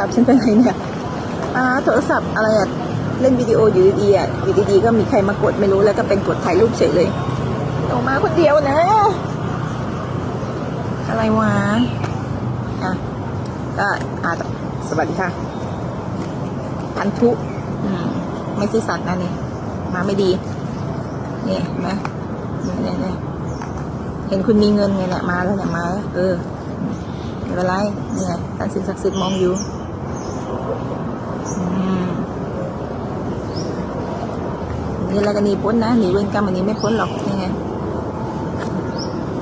ศัพท์ฉันเป็นไรเนี่ยอ่าโทรศัพท์อะไรอะเล่นวิดีโออยู่ดีๆอะอยู่ดีๆก็มีใครมากดไม่รู้แล้วก็เป็นกดถ่ายรูปเฉยเลยออกมาคนเดียวนะ อะไรวะอะก็อ่าสวัสดีค่ะพันธุอืมไม่ซื่อสัตย์นะนี่มาไม่ดีนี่เห็นไหมนี่นี่นี่เห็นคุณมีเงินไงเนี่ยมาแล้วเนี่ยมา เออไม่เป็นไรเนี่ไงท่านสิ่งศักดิ์สิทธิ์มองอยู่อืม นี่แล้วก็หนีพ้นนะหนีเวรกรรมอันนี้ไม่พ้นหรอกนี่ไง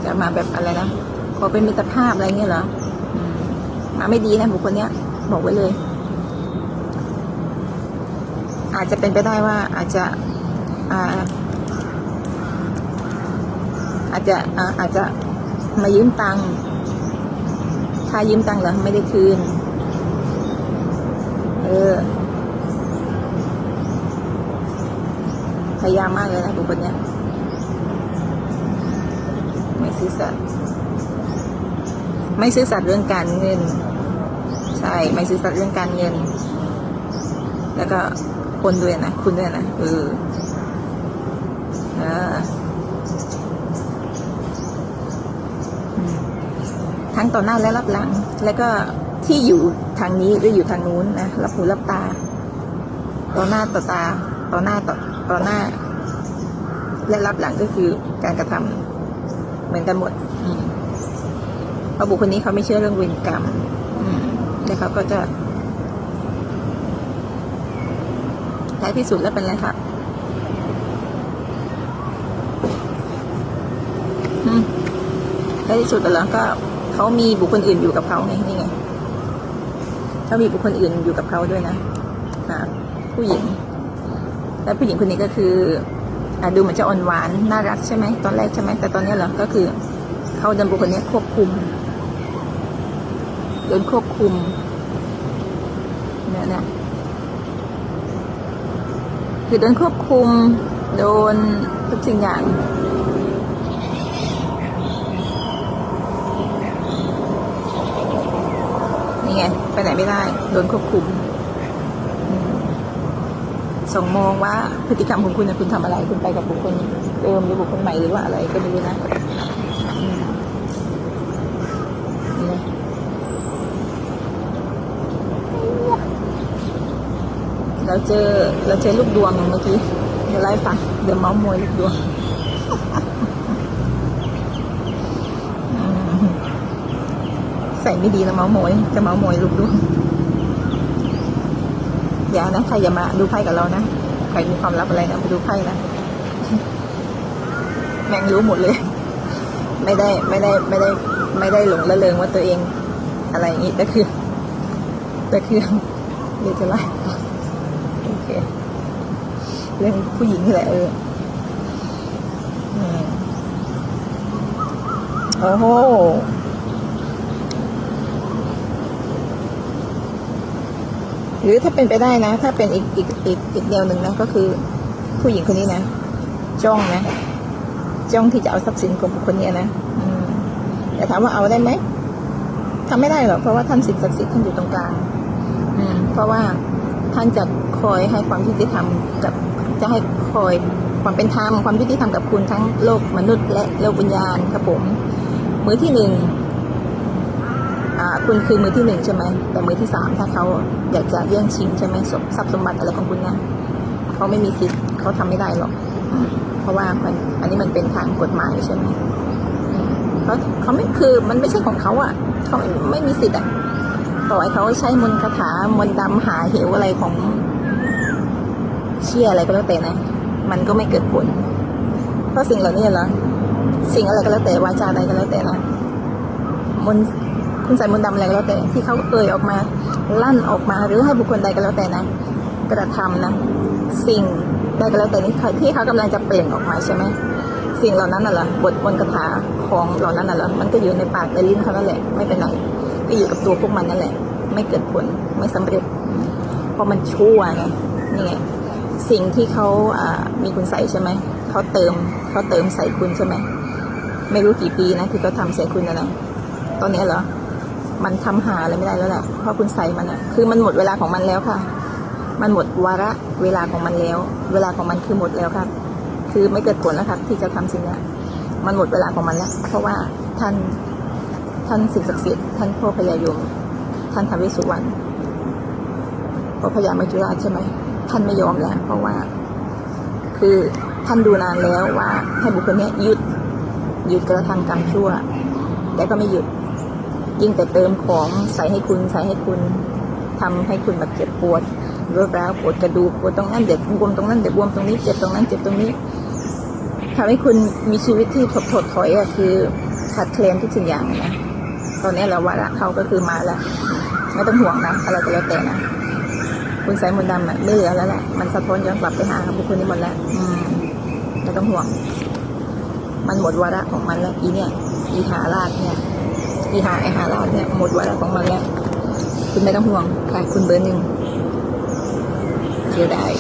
จะมาแบบอะไรนะขอเป็นมิตรภาพอะไรเงี้ยเหรอมมาไม่ดีนะบุคคลเนี้ย บอกไว้เลย อาจจะเป็นไปได้ว่า อาจจะอ่าอาจจะอ่าอาจจะมายืมตังค์ถ้ายืมตังค์เหรอไม่ได้คืน เออ ยายามมากเลยนะบุคคลเนี้ยไม่ซื่อสัตย์ไม่ซื่อสัตย์เรื่องการเงิน ใช่ไม่ซื่อสัตย์เรื่องการเงิน แล้วก็คนด้วยนะคุณด้วยนะเออเออทั้งต่อหน้าและรับหลัง แล้วก็ที่อยู่ทางนี้หรืออยู่ทางนู้นนะรับหูรับตา ต่อหน้าต่อตา ต่อหน้าต่อ ต่อหน้า และรับหลังก็คือการกระทำเหมือนกันหมดอืมเพราะบุคคลนี้เขาไม่เชื่อเรื่องเวรกรรมอืมแล้วเขาก็จะท้ายที่สุดแล้วเป็นอะไรครับอืมท้ายที่สุดแล้วก็เขามีบุคคลอื่นอยู่กับเขาไงนี่ไงเขามีบุคคลอื่นอยู่กับเขาด้วยนะอ่าผู้หญิง และผู้หญิงคนนี้ก็คืออดูเหมือนจะอ่อนหวานน่ารักใช่ไหมตอนแรกใช่ไหมแต่ตอนนี้เหรอก็คือเขาโดนบุคคลนี้ควบคุมโดนควบคุมเนี่ยนะคือโดนควบคุม โดนทุกสิ่งอย่างนี่ไงไปไหนไม่ได้โดนควบคุม ส่งมองว่าพฤติกรรมของคุณนะคุณทำอะไรคุณไปกับบุคคลเดิมหรือบุคคลใหม่หรือว่าอะไรก็ไม่รู้นะเราเจอเราเจอลูกดวงเมื่อกี้เดี๋ยวไล่ฟังเดี๋ยวเมาส์มวยลูกดวงใส่ไม่ดีแล้วเมาส์มวยจะเมาส์มวยลูกดวง อย่านะใครอย่ามาดูไพ่กับเรานะใครมีความลับอะไรนะมาดูไพ่นะแมงรู้หมดเลย ไม่ได้ไม่ได้ไม่ได้ไม่ได้หลงละเลงว่าตัวเองอะไรอย่างนี้แต่คือแต่คือเดี๋ยวจะไล่าให้ฟังโอเคเรื่องผู้หญิงนี่แหละเออโอ้โห หรือถ้าเป็นไปได้นะ ถ้าเป็นอีกอีกอีกอีกแนวหนึ่งนะก็คือ ผู้หญิงคนนี้นะจ้องนะจ้องที่จะเอาทรัพย์สินของบุคคลนี้นะแต่ถามว่าเอาได้ไหมทำไม่ได้หรอกเพราะว่าท่านสิทธิ์ศักดิ์สิทธิ์ท่านอยู่ตรงกลางอืม เพราะว่าท่านจะคอยให้ความยุติธรรมกับจะให้คอยความเป็นธรรมความยุติธรรมกับคุณทั้งโลกมนุษย์และโลกวิญญาณครับผม มือที่หนึ่ง คุณคือมือที่หนึ่งใช่ไหมแต่มือที่สามถ้าเขาอยากจะแย่งชิงใช่ไหมทรัพย์สมบัติอะไรของคุณนะเขาไม่มีสิทธิ์เขาทำไม่ได้หรอกเพราะว่ามันอันนี้มันเป็นทางกฎหมายใช่ไหมเขาเขาไม่คือมันไม่ใช่ของเขาอะเขาไม่มีสิทธิ์อะต่อให้เขาใช้มนต์คาถามนต์ดำหาเหวอะไรของเชี่ยอะไรก็แล้วแต่นะ มันก็ไม่เกิดผล เพราะสิ่งเหล่านี้เหรอ สิ่งอะไรก็แล้วแต่วาจาใดก็แล้วแต่นะมนต์ คุณใส่มนต์ดำอะไรก็แล้วแต่ที่เขาเอ่ยออกมาลั่นออกมาหรือให้บุคคลใดก็แล้วแต่นะ กระทำนะ สิ่งใดก็แล้วแต่นี้ที่เขากำลังจะเปล่งออกมาใช่ไหมสิ่งเหล่านั้นน่ะเหรอบทมนต์คาถาของเหล่านั้นน่ะเหรอมันก็อยู่ในปากในลิ้นเขานั่นแหละไม่เป็นไรก็อยู่กับตัวพวกมันนั่นแหละ ไม่เกิดผลไม่สำเร็จเพราะมันชั่วไงนี่ไงสิ่งที่เขาอ่ามีคุณใส่ใช่ไหมเขาเติมเขาเติมใส่คุณใช่ไหมไม่รู้กี่ปีนะที่เขาทำใส่คุณนะนะตอนนี้เหรอ มันทำหาอะไรไม่ได้แล้วแหละเพราะคุณใส่มันอะคือมันหมดเวลาของมันแล้วค่ะ มันหมดวาระเวลาของมันแล้ว เวลาของมันคือหมดแล้วครับ คือไม่เกิดผลแล้วครับ ที่จะทำสิ่งนี้มันหมดเวลาของมันแล้ว เพราะว่าท่านท่านสิ่งศักดิ์สิทธิ์ท่านพ่อพญายม ท่านทวิสุวรรณพ่อพญามัจจุราชใช่ไหมท่านไม่ยอมแล้ว เพราะว่า คือท่านดูนานแล้วว่าให้บุคคลนี้หยุดหยุดกระทำกรรมชั่ว แต่ก็ไม่หยุด ยิ่งแต่เติมของใส่ให้คุณใส่ให้คุณทำให้คุณแบบเจ็บปวดรวดร้าวปวดกระดูกปวดตรงนั้นเด็กบวมตรงนั้นเด็กบวมตรงนี้เจ็บตรงนั้นเจ็บตรงนี้ทำให้คุณมีชีวิตที่ถดถดถอยอะคือขาดเคลนทุกสิ่งอย่างนะตอนนี้เราวาระเขาก็คือมาแล้วไม่ต้องห่วงนะอะไรก็แล้วแต่นะคุณสายมนดำอะไม่เหลือแล้วแหละมันสะท้อนย้อนกลับไปหาบุคคลนี้หมดแล้วอืมไม่ต้องห่วง มันหมดวาระของมันแล้วอีเนี่ยอีหาราชเนี่ย อีหาไอหาราเนี่ยหมดวาระของมันแล้ว คุณไม่ต้องห่วงค่ะคุณเบอร์หนึ่งเสียดาย